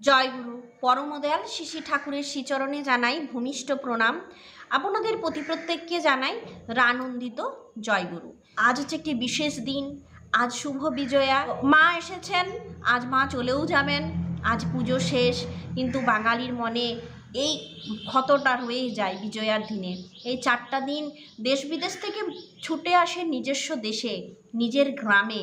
জয়গুরু পরমদয়াল শিশি ঠাকুরের শ্রীচরণে জানাই ভূমিষ্ঠ প্রণাম। আপনাদের প্রতি প্রত্যেককে জানাই রানন্দিত জয়গুরু। আজ হচ্ছে একটি বিশেষ দিন, আজ শুভ বিজয়া। মা এসেছেন, আজ মা চলেও যাবেন, আজ পুজো শেষ, কিন্তু বাঙালির মনে এই ক্ষতটা রয়েই যায় বিজয়ার দিনে। এই চারটা দিন দেশ বিদেশ থেকে ছুটে আসে নিজস্ব দেশে, নিজের গ্রামে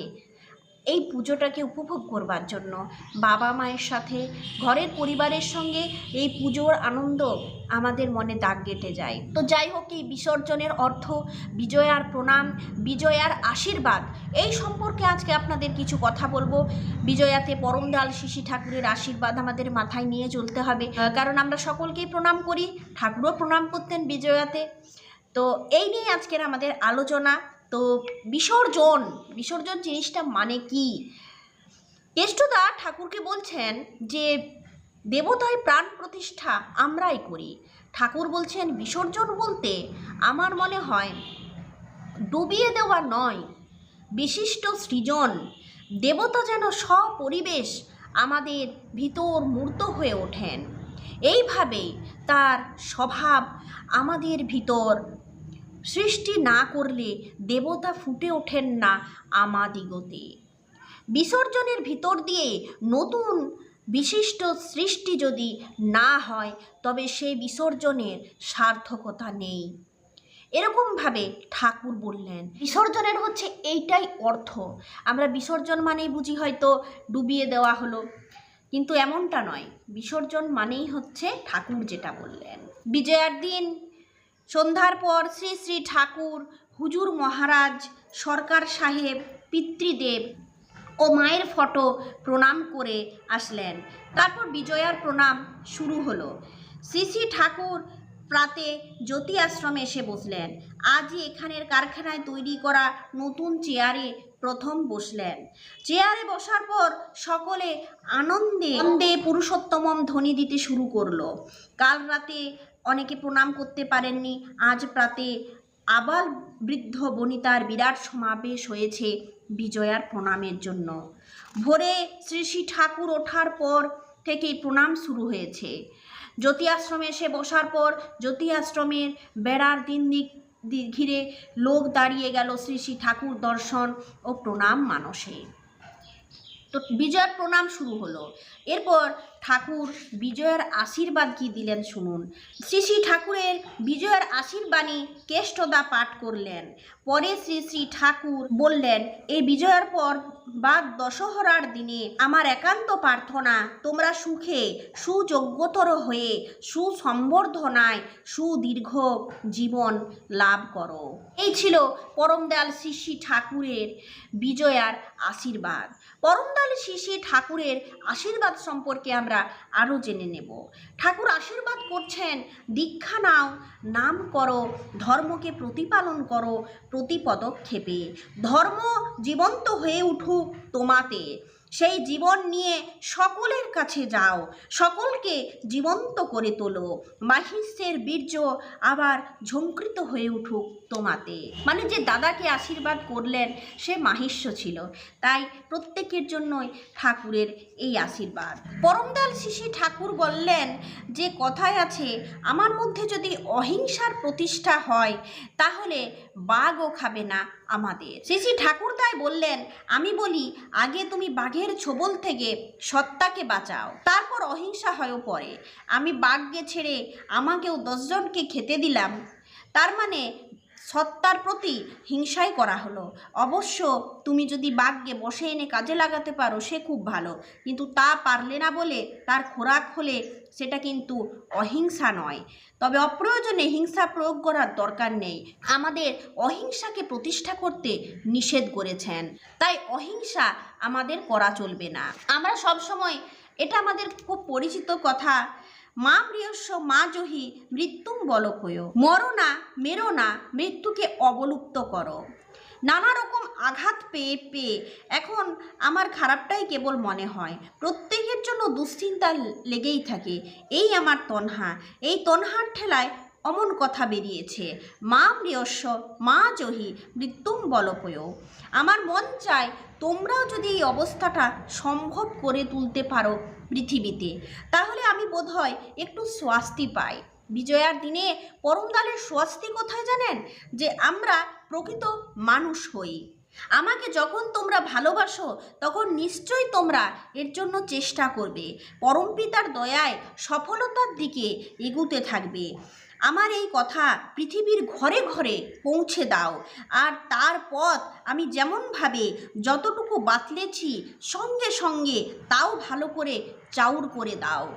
এই পুজোটাকে উপভোগ করবার জন্য। বাবা মায়ের সাথে, ঘরের পরিবারের সঙ্গে এই পুজোর আনন্দ আমাদের মনে দাগ কেটে যায়। তো যাই হোক, এই বিসর্জনের অর্থ, বিজয়ার প্রণাম, বিজয়ার আশীর্বাদ, এই সম্পর্কে আজকে আপনাদের কিছু কথা বলব। বিজয়াতে পরমদাল শিশি ঠাকুরের আশীর্বাদ আমাদের মাথায় নিয়ে চলতে হবে। কারণ আমরা সকলকেই প্রণাম করি, ঠাকুরও প্রণাম করতেন বিজয়াতে। তো এই নিয়ে আজকের আমাদের আলোচনা। তো বিসর্জন বিসর্জন জিনিসটা মানে কি? কেষ্টদা ঠাকুরকে বলছেন যে, দেবতায় প্রাণ প্রতিষ্ঠা আমরাই করি। ঠাকুর বলছেন, বিসর্জন বলতে আমার মনে হয় ডুবিয়ে দেওয়া নয়, বিশিষ্ট সৃজন। দেবতা যেন সপরিবেশ আমাদের ভিতর মূর্ত হয়ে ওঠেন। এইভাবেই তার স্বভাব আমাদের ভিতর সৃষ্টি না করলে দেবতা ফুটে ওঠেন না আমাদিগতে। বিসর্জনের ভিতর দিয়ে নতুন বিশিষ্ট সৃষ্টি যদি না হয়, তবে সেই বিসর্জনের সার্থকতা নেই। এরকমভাবে ঠাকুর বললেন, বিসর্জনের হচ্ছে এইটাই অর্থ। আমরা বিসর্জন মানেই বুঝি হয়তো ডুবিয়ে দেওয়া হলো। কিন্তু এমনটা নয়। বিসর্জন মানেই হচ্ছে ঠাকুর যেটা বললেন। বিজয়ার দিন সন্ধ্যার পর শ্রী শ্রী ঠাকুর, হুজুর মহারাজ, সরকার সাহেব, পিতৃদেব ও মায়ের ফটো প্রণাম করে আসলেন। তারপর বিজয়ার প্রণাম শুরু হলো। শ্রী শ্রী ঠাকুর প্রাতে জ্যোতি আশ্রমে এসে বসলেন। আজই এখানের কারখানায় তৈরি করা নতুন চেয়ারে প্রথম বসলেন। চেয়ারে বসার পর সকলে আনন্দে আনন্দে পুরুষোত্তমম ধ্বনি দিতে শুরু করল। কাল রাতে অনেকে প্রণাম করতে পারেননি। আজ প্রাতে আবার বৃদ্ধ বনিতার বিরাট সমাবেশ হয়েছে বিজয়ার প্রণামের জন্য। ভোরে শ্রী শ্রী ঠাকুর ওঠার পর থেকেই প্রণাম শুরু হয়েছে। জ্যোতি আশ্রমে এসে বসার পর জ্যোতি আশ্রমের বেড়ার দিন দিক ঘিরে লোক দাঁড়িয়ে গেল শ্রী শ্রী ঠাকুর দর্শন ও প্রণাম মানসে। তো বিজয়ের প্রণাম শুরু হলো। এরপর ঠাকুর বিজয়ের আশীর্বাদ কি দিলেন শুনুন। শ্রী শ্রী ঠাকুরের বিজয়ের আশীর্বাণী কেষ্টদা পাঠ করলেন। পরে শ্রী শ্রী ঠাকুর বললেন, এই বিজয়ের পর বা দশহরার দিনে আমার একান্ত প্রার্থনা, তোমরা সুখে, সুযোগ্যতর হয়ে, সুসম্বর্ধনায়, সুদীর্ঘ জীবন লাভ করো। এই ছিল পরমদয়াল শিশি ঠাকুরের বিজয়ার আশীর্বাদ। পরমদয়াল শিশি ঠাকুরের আশীর্বাদ সম্পর্কে আমরা আরও জেনে নেব। ঠাকুর আশীর্বাদ করছেন, দীক্ষা নাও, নাম করো, ধর্মকে প্রতিপালন করো প্রতি পদক্ষেপে ধর্ম জীবন্ত হয়ে উঠুক তোমাতে সেই জীবন নিয়ে সকলের কাছে যাও, সকলকে জীবন্ত করে তোলো। মাহিষ্যের বীর্য আবার ঝঙ্কৃত হয়ে উঠুক তোমাতে। মানে যে দাদাকে আশীর্বাদ করলেন, সে মাহিষ্য ছিল। তাই প্রত্যেকের জন্যই ঠাকুরের এই আশীর্বাদ। পরমদাল শিশি ঠাকুর বললেন, যে কথায় আছে, আমার মধ্যে যদি অহিংসার প্রতিষ্ঠা হয়, তাহলে বাঘও খাবে না আমাদের। শ্রী ঠাকুর তাই বললেন, আমি বলি, আগে তুমি বাঘের ছোবল থেকে সত্তাকে বাঁচাও, তারপর অহিংসা হয়েও পড়ে। আমি বাঘকে ছেড়ে আমাকেও দশজনকে খেতে দিলাম। তার মানে সত্তার প্রতি হিংসাই করা হলো। অবশ্য তুমি যদি বাঘকে বসে এনে কাজে লাগাতে পারো, সে খুব ভালো। কিন্তু তা পারলে না বলে তার খোরাক হলে সেটা কিন্তু অহিংসা নয়। তবে অপ্রয়োজনে হিংসা প্রয়োগ করার দরকার নেই। আমাদের অহিংসাকে প্রতিষ্ঠা করতে নিষেধ করেছেন। তাই অহিংসা আমাদের করা চলবে না। আমরা সবসময়, এটা আমাদের খুব পরিচিত কথা মা প্রিয়স্য, মা জহি মৃত্যুম বলকয় মরো না মেরো না মৃত্যুকে অবলুপ্ত করো। নানা রকম আঘাত পেয়ে পেয়ে এখন আমার খারাপটাই কেবল মনে হয়। প্রত্যেকের জন্য দুশ্চিন্তা লেগেই থাকে। এই আমার তনহা। এই তনহার ঠেলায় অমন কথা বেরিয়েছে। মা প্রিয়স্য মা জহি মৃত্যুম বলকয় আমার মন চায় তোমরাও যদি এই অবস্থাটা সম্ভব করে তুলতে পারো পৃথিবীতে, তাহলে আমি বোধ হয় একটু স্বাস্তি পাই। বিজয়ার দিনে পরমদালের স্বস্তি কোথায় জানেন? যে আমরা প্রকৃত মানুষ হই। আমাকে যখন তোমরা ভালোবাসো, তখন নিশ্চয়ই তোমরা এর জন্য চেষ্টা করবে। পরমপিতার দয়ায় সফলতার দিকে এগুতে থাকবে। আমার এই কথা পৃথিবীর ঘরে ঘরে পৌঁছে দাও। আর তার পথ আমি যেমনভাবে যতটুকু বাতলেছি, সঙ্গে সঙ্গে তাও ভালো করে চাউর করে দাও।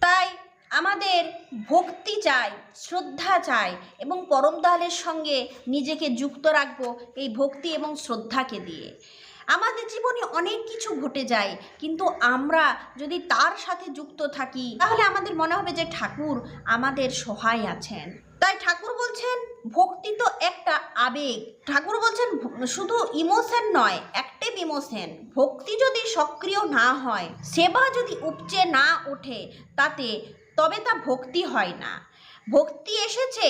তাই আমাদের ভক্তি চাই, শ্রদ্ধা চাই এবং পরমদয়ালের সঙ্গে নিজেকে যুক্ত রাখব এই ভক্তি এবং শ্রদ্ধাকে দিয়ে। আমাদের জীবনে অনেক কিছু ঘটে যায়, কিন্তু আমরা যদি তার সাথে যুক্ত থাকি, তাহলে আমাদের মনে হবে যে ঠাকুর আমাদের সহায় আছেন। তাই ঠাকুর বলছেন, ভক্তি তো একটা আবেগ। ঠাকুর বলছেন শুধু ইমোশন নয়, অ্যাক্টিভ ইমোশন। ভক্তি যদি সক্রিয় না হয়, সেবা যদি উপচে না ওঠে, তাতে, তবে তা ভক্তি হয় না। ভক্তি এসেছে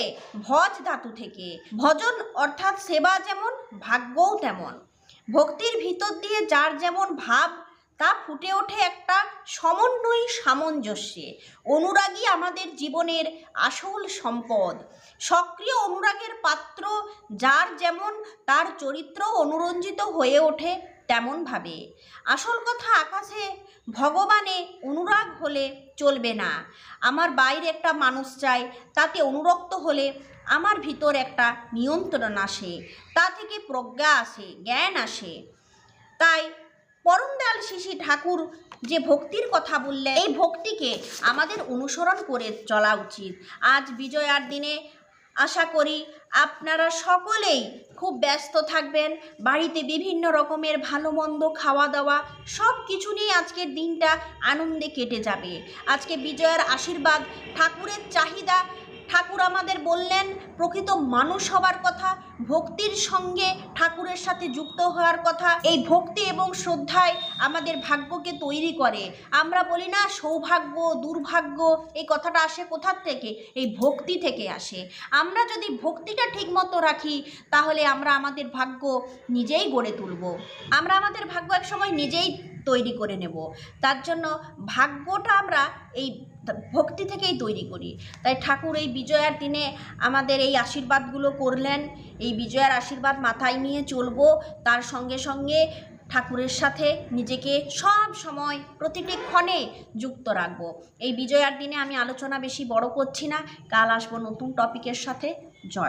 ভজ ধাতু থেকে। ভজন অর্থাৎ সেবা যেমন, ভাগ্যও তেমন। ভক্তির ভিতর দিয়ে যার যেমন ভাব, তা ফুটে ওঠে একটা সমন্বয়ী সামঞ্জস্যে। অনুরাগী আমাদের জীবনের আসল সম্পদ। সক্রিয় অনুরাগের পাত্র যার যেমন, তার চরিত্র অনুরঞ্জিত হয়ে ওঠে তেমনভাবে। আসল কথা আকাশে, ভগবানে অনুরাগ হলে চলবে না। আমার বাইরে একটা মানুষ চাই তাতে অনুরক্ত হলে আমার ভিতর একটা নিয়ন্ত্রণ আসে, তা থেকে প্রজ্ঞা আসে, জ্ঞান আসে। তাই পরমদয়াল শিশি ঠাকুর যে ভক্তির কথা বললেন, এই ভক্তিকে আমাদের অনুসরণ করে চলা উচিত। আজ বিজয়ার দিনে আশা করি আপনারা সকলেই খুব ব্যস্ত থাকবেন, বাড়িতে বিভিন্ন রকমের ভালো মন্দ খাওয়া দাওয়া, সব কিছু নিয়ে আজকের দিনটা আনন্দে কেটে যাবে। আজকে বিজয়ার আশীর্বাদ, ঠাকুরের চাহিদা ঠাকুর আমাদের বললেন, প্রকৃত মানুষ হবার কথা, ভক্তির সঙ্গে ঠাকুরের সাথে যুক্ত হওয়ার কথা। এই ভক্তি এবং শ্রদ্ধায় আমাদের ভাগ্যকে তৈরি করে। আমরা বলি না, সৌভাগ্য, দুর্ভাগ্য, এই কথাটা আসে কোথার থেকে? এই ভক্তি থেকে আসে। আমরা যদি ভক্তিটা ঠিকমতো রাখি, তাহলে আমরা আমাদের ভাগ্য নিজেই গড়ে তুলব। আমরা আমাদের ভাগ্য এক সময় নিজেই তৈরি করে নেব। তার জন্য ভাগ্যটা আমরা এই ভক্তি থেকেই তৈরি করি। তাই ঠাকুর এই বিজয়ার দিনে আমাদের এই আশীর্বাদগুলো করলেন। এই বিজয়ার আশীর্বাদ মাথায় নিয়ে চলবো। তার সঙ্গে সঙ্গে ঠাকুরের সাথে নিজেকে সব সময় প্রতিটি ক্ষণে যুক্ত রাখব। এই বিজয়ার দিনে আমি আলোচনা বেশি বড় করছি না। কাল আসব নতুন টপিকের সাথে। জয়।